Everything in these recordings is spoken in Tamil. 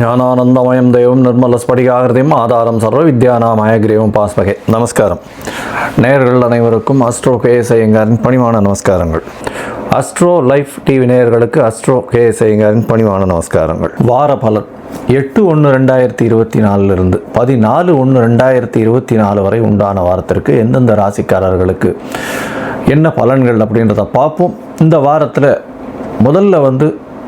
ஞானானந்தமயம் தெய்வம் நிர்மல ஸ்படிகாகிருதியும் ஆதாரம் சர்வ வித்யானாமய கிரீவம் பாஸ்பகே நமஸ்காரம். நேயர்கள் அனைவருக்கும் அஸ்ட்ரோ கேஎஸ் ஐயங்காரின் பணிவான நமஸ்காரங்கள். அஸ்ட்ரோ லைஃப் டிவி நேயர்களுக்கு அஸ்ட்ரோ கேஎஸ் ஐயங்காரின் பணிவான நமஸ்காரங்கள். வார பலன். எட்டு ஒன்று ரெண்டாயிரத்தி இருபத்தி நாலுலேருந்து பதினாலு ஒன்று ரெண்டாயிரத்தி இருபத்தி நாலு வரை உண்டான வாரத்திற்கு எந்தெந்த ராசிக்காரர்களுக்கு என்ன பலன்கள் அப்படின்றத பார்ப்போம். இந்த வாரத்தில் முதல்ல வந்து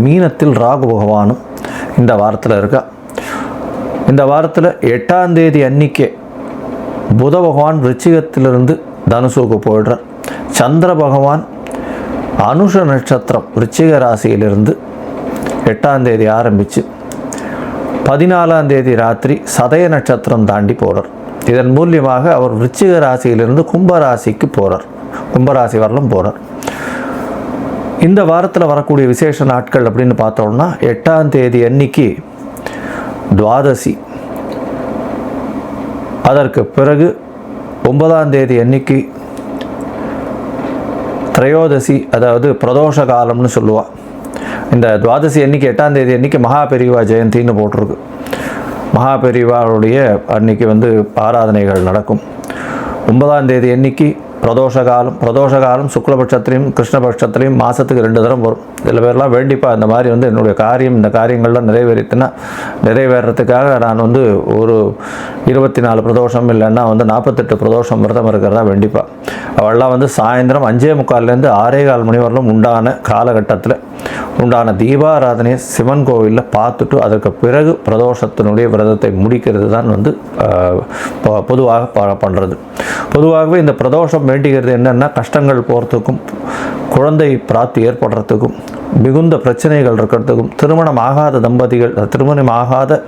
மீனத்தில் ராகு பகவானும் இந்த வாரத்தில் இருக்கா. இந்த வாரத்தில் எட்டாம் தேதி அன்னிக்கே புத பகவான் விருச்சிகத்திலிருந்து தனுசுக்கு போயிடுறார். சந்திர பகவான் அனுஷ நட்சத்திரம் விருச்சிக ராசியிலிருந்து எட்டாம் தேதி ஆரம்பித்து பதினாலாம் தேதி ராத்திரி சதய நட்சத்திரம் தாண்டி போகிறார் இதன் மூலியமாக அவர் விருச்சிக ராசியிலிருந்து கும்பராசிக்கு போகிறார் கும்பராசி வரலும் போகிறார் இந்த வாரத்தில் வரக்கூடிய விசேஷ நாட்கள் அப்படின்னு பார்த்தோம்னா எட்டாம் தேதி அன்னைக்கு துவாதசி. அதற்கு பிறகு ஒன்பதாம் தேதி அன்னைக்கு திரையோதசி அதாவது பிரதோஷ காலம்னு சொல்லுவாள் இந்த துவாதசி அன்னைக்கு எட்டாம் தேதி அன்னைக்கு மகாபெரிவா ஜெயந்தின்னு போட்டிருக்கு. மகாபெரிவாவுடைய அன்னைக்கு வந்து ஆராதனைகள் நடக்கும். ஒன்பதாம் தேதி அன்னைக்கு பிரதோஷ காலம் பிரதோஷ காலம் சுக்லபட்சத்துலேயும் கிருஷ்ணபட்சத்துலேயும் மாதத்துக்கு ரெண்டு தரம் வரும். சில பேர்லாம் வேண்டிப்பா இந்த மாதிரி வந்து என்னுடைய காரியம் இந்த காரியங்கள்லாம் நிறைவேறித்துன்னா நிறைவேறத்துக்காக நான் வந்து ஒரு இருபத்தி நாலு பிரதோஷம் இல்லைன்னா வந்து நாற்பத்தெட்டு பிரதோஷம் விரதம் இருக்கிறதா வேண்டிப்பா. அவள்லாம் வந்து சாயந்தரம் அஞ்சே முக்கால்லேருந்து ஆறே கால் மணி வரலும் உண்டான காலகட்டத்தில் உண்டான தீபாராதனையை சிவன் கோவிலில் பார்த்துட்டு அதற்கு பிறகு பிரதோஷத்தினுடைய விரதத்தை முடிக்கிறது தான் வந்து பொதுவாக ப- பண்ணுறது பொதுவாகவே இந்த பிரதோஷம் வேண்டிக்கிறது என்னென்னா கஷ்டங்கள் போகிறதுக்கும் குழந்தை பிராப்தி ஏற்படுறதுக்கும் மிகுந்த பிரச்சனைகள் இருக்கிறதுக்கும் திருமணம் ஆகாத தம்பதிகள் திருமணம் ஆகாத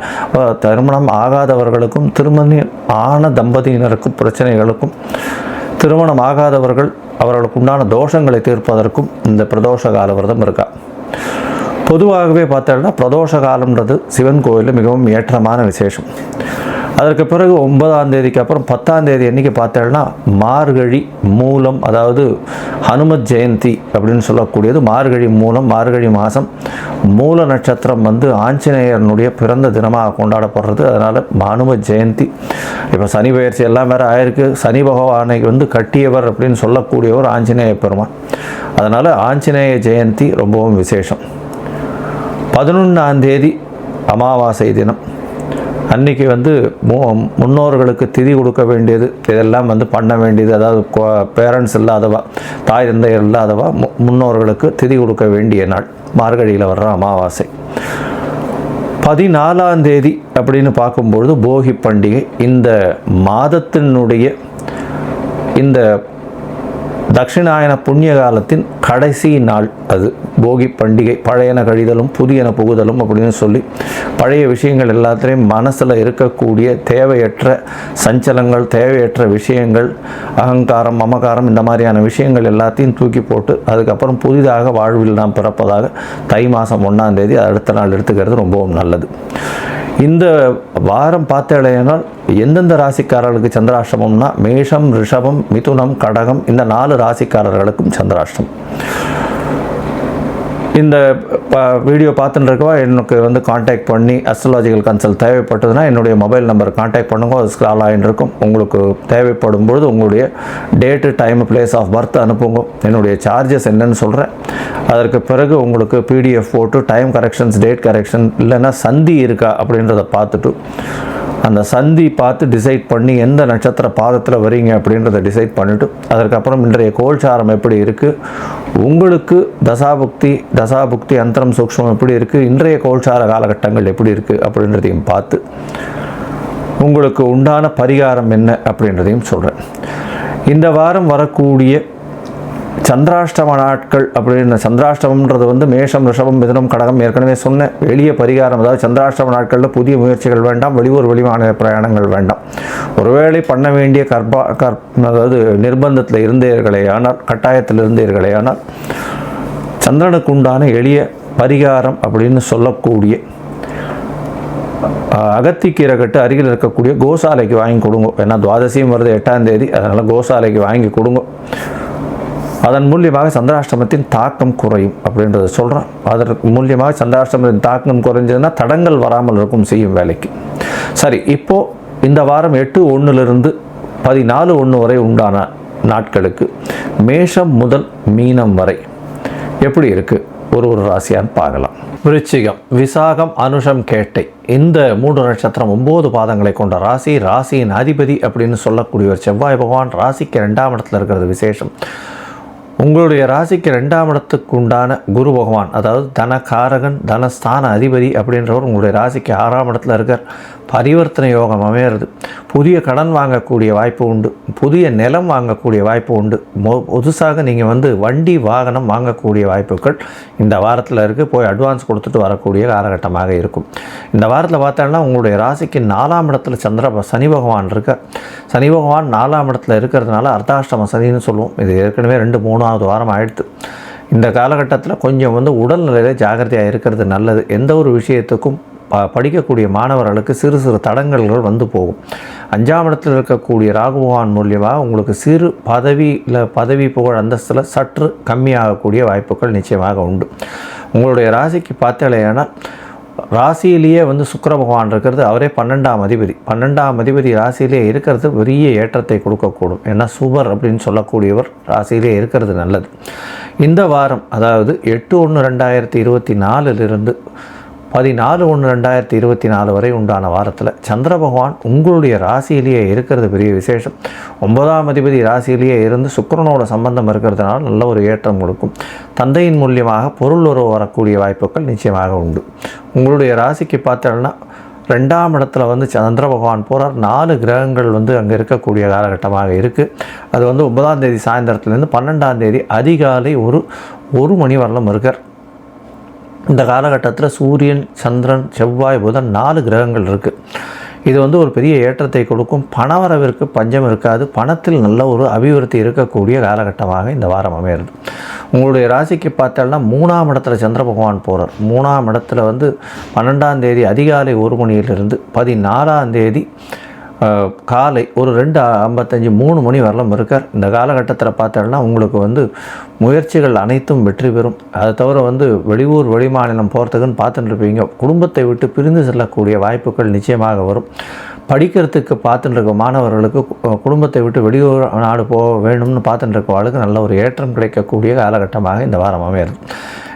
திருமணம் ஆகாதவர்களுக்கும் திருமணம் ஆன தம்பதியினருக்கும் பிரச்சனைகளுக்கும் திருமணம் ஆகாதவர்கள் அவர்களுக்கு உண்டான தோஷங்களை தீர்ப்பதற்கும் இந்த பிரதோஷ கால விரதம் இருக்கா? பொதுவாகவே பார்த்தோம்னா பிரதோஷ காலம்ன்றது சிவன் கோயிலில் மிகவும் ஏற்றமான விசேஷம். அதற்கு பிறகு ஒன்பதாம் தேதிக்கு அப்புறம் பத்தாம் தேதி என்றைக்கு பார்த்தேன்னா மார்கழி மூலம் அதாவது ஹனுமத் ஜெயந்தி அப்படின்னு சொல்லக்கூடியது மார்கழி மூலம் மார்கழி மாதம் மூல நட்சத்திரம் வந்து ஆஞ்சநேயரனுடைய பிறந்த தினமாக கொண்டாடப்படுறது. அதனால் ஹனுமத் ஜெயந்தி. இப்போ சனி பயிற்சி எல்லாம் வேறு ஆயிருக்கு. சனி பகவானை வந்து கட்டியவர் அப்படின்னு சொல்லக்கூடியவர் ஆஞ்சநேய பெருமான். அதனால் ஆஞ்சநேய ஜெயந்தி ரொம்பவும் விசேஷம். பதினொன்றாம் தேதி அமாவாசை தினம். அன்னைக்கு வந்து மு முன்னோர்களுக்கு திதி கொடுக்க வேண்டியது இதெல்லாம் வந்து பண்ண வேண்டியது அதாவது பேரண்ட்ஸ் இல்லாதவா தாய் தந்தையர் இல்லாதவா மு- முன்னோர்களுக்கு திதி கொடுக்க வேண்டிய நாள். மார்கழியில் வர்ற அமாவாசை. பதினாலாம் தேதி அப்படின்னு பார்க்கும்பொழுது போகி பண்டிகை இந்த மாதத்தினுடைய இந்த தட்சிணாயன புண்ணிய காலத்தின் கடைசி நாள் அது. போகி பண்டிகை பழையன கழிதலும் புதியன புகுதலும் அப்படின்னு சொல்லி பழைய விஷயங்கள் எல்லாத்திலையும் மனசில் இருக்கக்கூடிய தேவையற்ற சஞ்சலங்கள் தேவையற்ற விஷயங்கள் அகங்காரம் மமகாரம் இந்த மாதிரியான விஷயங்கள் எல்லாத்தையும் தூக்கி போட்டு அதுக்கப்புறம் புதிதாக வாழ்வில் நாம் பிறப்பதாக தை மாதம் ஒன்றாம் தேதி அடுத்த நாள் எடுத்துக்கிறது ரொம்பவும் நல்லது. இந்த வாரம் பார்த்தேனால் எந்தெந்த ராசிக்காரர்களுக்கு சந்திராஷ்டமம்னா மேஷம் ரிஷபம் மிதுனம் கடகம் இந்த நாலு ராசிக்காரர்களுக்கும் சந்திராஷ்டம். இந்த ப- வீடியோ பார்த்துட்டுருக்கவா எனக்கு வந்து காண்டாக்ட் பண்ணி அஸ்ட்ராலஜிக்கல் கன்சல்ட் தேவைப்பட்டதுன்னா என்னுடைய மொபைல் நம்பர் காண்டாக்ட் பண்ணுங்க. அது ஸ்க்ரால் ஆகிட்டு இருக்கும் உங்களுக்கு தேவைப்படும் பொழுது உங்களுடைய date time place of birth அனுப்புங்க. என்னுடைய சார்ஜஸ் என்னன்னு சொல்கிறேன் அதற்கு பிறகு உங்களுக்கு பிடிஎஃப் போட்டு டைம் கரெக்ஷன்ஸ் டேட் கரெக்ஷன் இல்லைன்னா சந்தி இருக்கா அப்படின்றத பார்த்துட்டு அந்த சந்தி பார்த்து டிசைட் பண்ணி எந்த நட்சத்திர பாதத்தில் வரீங்க அப்படின்றத டிசைட் பண்ணிவிட்டு அதற்கப்புறம் இன்றைய கோல்சாரம் எப்படி இருக்குது உங்களுக்கு தசாபுக்தி தசாபுக்தி அந்தரம் சூக்ஷ்மம் எப்படி இருக்குது இன்றைய கோல்சார காலகட்டங்கள் எப்படி இருக்குது அப்படின்றதையும் பார்த்து உங்களுக்கு உண்டான பரிகாரம் என்ன அப்படின்றதையும் சொல்கிறேன் இந்த வாரம் வரக்கூடிய சந்திராஷ்டம நாட்கள் அப்படின்னு சந்திராஷ்டமன்றது வந்து மேஷம் ரிஷபம் மிதனம் கடகம் ஏற்கனவே சொன்னேன் எளிய பரிகாரம். அதாவது சந்திராஷ்டம நாட்களில் புதிய முயற்சிகள் வேண்டாம் வெளியூர் வெளிமாநில பிரயாணங்கள் வேண்டாம். ஒருவேளை பண்ண வேண்டிய கற்பா கற் அதாவது நிர்பந்தத்தில் இருந்தீர்களே ஆனால் கட்டாயத்தில் இருந்தீர்களே ஆனால் சந்திரனுக்கு உண்டான எளிய பரிகாரம் அப்படின்னு சொல்லக்கூடிய அகத்திக்கீரை கட்டு அருகில் இருக்கக்கூடிய கோசாலைக்கு வாங்கி கொடுங்க. ஏன்னா துவாதசியும் வருது எட்டாம் தேதி அதனால் கோசாலைக்கு வாங்கி கொடுங்க. அதன் மூலியமாக சந்திராஷ்டிரமத்தின் தாக்கம் குறையும் அப்படின்றத சொல்கிறான் அதற்கு மூலியமாக சந்திராஷ்டிரமத்தின் தாக்கம் குறைஞ்சதுன்னா தடங்கள் வராமல் இருக்கும் செய்யும் வேலைக்கு. சரி இப்போது இந்த வாரம் எட்டு ஒன்றுலேருந்து பதினாலு ஒன்று வரை உண்டான நாட்களுக்கு மேஷம் முதல் மீனம் வரை எப்படி இருக்குது ஒரு ஒரு ராசியான்னு பார்க்கலாம். விருச்சிகம் விசாகம் அனுஷம் கேட்டை இந்த மூன்று நட்சத்திரம் ஒம்பது பாதங்களை கொண்ட ராசி ராசியின் அதிபதி அப்படின்னு சொல்லக்கூடியவர் செவ்வாய் பகவான் ராசிக்கு ரெண்டாம் இடத்துல இருக்கிறது விசேஷம். உங்களுடைய ராசிக்கு ரெண்டாம் இடத்துக்கு உண்டான குரு பகவான் அதாவது தனகாரகன் தனஸ்தான அதிபதி அப்படின்றவர் உங்களுடைய ராசிக்கு ஆறாம் இடத்துல இருக்கார். பரிவர்த்தனை யோகம் அமையிறது. புதிய கடன் வாங்கக்கூடிய வாய்ப்பு உண்டு. புதிய நிலம் வாங்கக்கூடிய வாய்ப்பு உண்டு. மொ புதுசாக நீங்கள் வந்து வண்டி வாகனம் வாங்கக்கூடிய வாய்ப்புகள் இந்த வாரத்தில் இருக்குது போய் அட்வான்ஸ் கொடுத்துட்டு வரக்கூடிய காலகட்டமாக இருக்கும். இந்த வாரத்தில் பார்த்தோன்னா உங்களுடைய ராசிக்கு நாலாம் இடத்துல சந்திர சனி பகவான் இருக்க. சனி பகவான் நாலாம் இடத்துல இருக்கிறதுனால அர்த்தாஷ்டம சனின்னு சொல்லுவோம். இது ஏற்கனவே ரெண்டு மூணாவது வாரம் ஆயிடுத்து. இந்த காலகட்டத்தில் கொஞ்சம் வந்து உடல்நிலையில் ஜாகிரதையாக இருக்கிறது நல்லது. எந்த ஒரு விஷயத்துக்கும் படிக்கக்கூடிய மாணவர்களுக்கு சிறு சிறு தடங்கல்கள் வந்து போகும். அஞ்சாம் இடத்தில் இருக்கக்கூடிய ராகுபகவான் மூலியமாக உங்களுக்கு சிறு பதவியில் பதவி புகழ் அந்தஸ்தில் சற்று கம்மியாகக்கூடிய வாய்ப்புகள் நிச்சயமாக உண்டு. உங்களுடைய ராசிக்கு பார்த்தாலேயானால் ராசியிலேயே வந்து சுக்கர பகவான் இருக்கிறது அவரே பன்னெண்டாம் அதிபதி. பன்னெண்டாம் அதிபதி ராசியிலே இருக்கிறது பெரிய ஏற்றத்தை கொடுக்கக்கூடும். ஏன்னா சுபர் அப்படின்னு சொல்லக்கூடியவர் ராசியிலே இருக்கிறது நல்லது. இந்த வாரம் அதாவது எட்டு ஒன்று ரெண்டாயிரத்தி இருபத்தி நாலுலேருந்து பதினாலு ஒன்று ரெண்டாயிரத்தி இருபத்தி நாலு வரை உண்டான வாரத்தில் சந்திர பகவான் உங்களுடைய ராசியிலேயே இருக்கிறது பெரிய விசேஷம். ஒன்பதாம் அதிபதி ராசியிலேயே இருந்து சுக்கரனோட சம்பந்தம் இருக்கிறதுனால நல்ல ஒரு ஏற்றம் கொடுக்கும். தந்தையின் மூலியமாக பொருள் உறவு வரக்கூடிய வாய்ப்புகள் நிச்சயமாக உண்டு. உங்களுடைய ராசிக்கு பார்த்தோம்னா ரெண்டாம் இடத்துல வந்து சந்திர பகவான் போகிறார் நாலு கிரகங்கள் வந்து அங்கே இருக்கக்கூடிய காலகட்டமாக இருக்குது அது வந்து ஒன்பதாம் தேதி சாயந்தரத்துலேருந்து பன்னெண்டாம் தேதி அதிகாலை ஒரு ஒரு மணி வரலும் இருக்கார். இந்த காலகட்டத்தில் சூரியன் சந்திரன் செவ்வாய் புதன் நாலு கிரகங்கள் இருக்குது இது வந்து ஒரு பெரிய ஏற்றத்தை கொடுக்கும். பணவரவிற்கு பஞ்சம் இருக்காது. பணத்தில் நல்ல ஒரு அபிவிருத்தி இருக்கக்கூடிய காலகட்டமாக இந்த வாரம் அமையிறது உங்களுடைய ராசிக்கு பார்த்தோம்னா மூணாம் இடத்துல சந்திர பகவான் போகிறார் மூணாம் இடத்துல வந்து பன்னெண்டாம் தேதி அதிகாலை ஒரு மணியிலிருந்து பதினாலாம் தேதி காலை ஒரு ரெண்டு ஐம்பத்தஞ்சு மூணு மணி வரலாம் இருக்கார் இந்த காலகட்டத்தில் பார்த்தோம்னா உங்களுக்கு வந்து முயற்சிகள் அனைத்தும் வெற்றி பெறும். அதை தவிர வந்து வெளியூர் வெளிமாநிலம் போகிறதுக்குன்னு பார்த்துட்டு இருப்பீங்க. குடும்பத்தை விட்டு பிரிந்து செல்லக்கூடிய வாய்ப்புகள் நிச்சயமாக வரும். படிக்கிறதுக்கு பார்த்துட்டு இருக்க மாணவர்களுக்கு குடும்பத்தை விட்டு வெளியூர் நாடு போக வேணும்னு பார்த்துட்டு இருக்கவாளுக்கு நல்ல ஒரு ஏற்றம் கிடைக்கக்கூடிய காலகட்டமாக இந்த வாரம் அமையிறது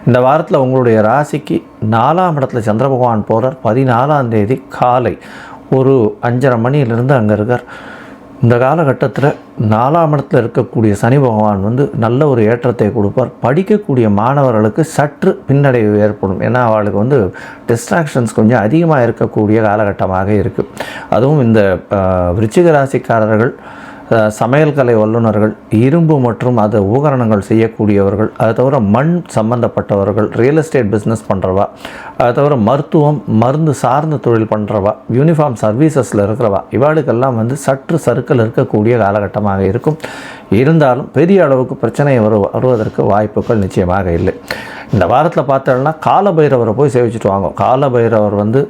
இந்த வாரத்தில் உங்களுடைய ராசிக்கு நாலாம் இடத்துல சந்திர பகவான் போகிறார் பதினாலாம் தேதி காலை ஒரு அஞ்சரை மணியிலிருந்து அங்கே இருக்கார். இந்த காலகட்டத்தில் நாலாம் இடத்துல இருக்கக்கூடிய சனி பகவான் வந்து நல்ல ஒரு ஏற்றத்தை கொடுப்பார். படிக்கக்கூடிய மாணவர்களுக்கு சற்று பின்னடைவு ஏற்படும். ஏன்னா அவளுக்கு வந்து டிஸ்ட்ராக்ஷன்ஸ் கொஞ்சம் அதிகமாக இருக்கக்கூடிய காலகட்டமாக இருக்குது அதுவும் இந்த விருச்சிக ராசிக்காரர்கள் சமையல் கலை வல்லுநர்கள் இரும்பு மற்றும் அது உபகரணங்கள் செய்யக்கூடியவர்கள் அதை தவிர மண் சம்மந்தப்பட்டவர்கள் ரியல் எஸ்டேட் பிஸ்னஸ் பண்ணுறவா அதை தவிர மருத்துவம் மருந்து சார்ந்த தொழில் பண்ணுறவா யூனிஃபார்ம் சர்வீசஸில் இருக்கிறவா இவாளுக்கெல்லாம் வந்து சற்று சறுக்கல் இருக்கக்கூடிய காலகட்டமாக இருக்கும். இருந்தாலும் பெரிய அளவுக்கு பிரச்சனை வரு வருவதற்கு வாய்ப்புகள் நிச்சயமாக இல்லை. இந்த வாரத்தில் பார்த்தோம்னா காலபைரவரை போய் சேவிச்சுட்டு வாங்க. காலபைரவர் வந்து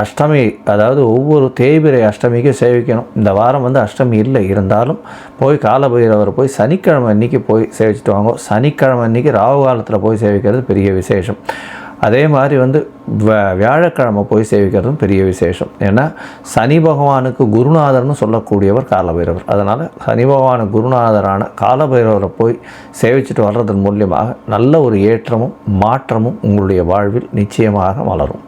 அஷ்டமி அதாவது ஒவ்வொரு தேய்பிரை அஷ்டமிக்கும் சேவிக்கணும். இந்த வாரம் வந்து அஷ்டமி இல்லை இருந்தாலும் போய் காலபைரவர் போய் சனிக்கிழமை அன்றைக்கி போய் சேவிச்சுட்டு வாங்க. சனிக்கிழமை அன்றைக்கி ராகு காலத்தில் போய் சேவிக்கிறது பெரிய விசேஷம். அதே மாதிரி வந்து வியாழக்கிழமை போய் சேவிக்கிறதும் பெரிய விசேஷம். ஏன்னா சனி பகவானுக்கு குருநாதர்னு சொல்லக்கூடியவர் காலபைரவர். அதனால் சனி பகவானுக்கு குருநாதரான காலபைரவரை போய் சேவிச்சுட்டு வர்றதன் மூலியமாக நல்ல ஒரு ஏற்றமும் மாற்றமும் உங்களுடைய வாழ்வில் நிச்சயமாக வளரும்.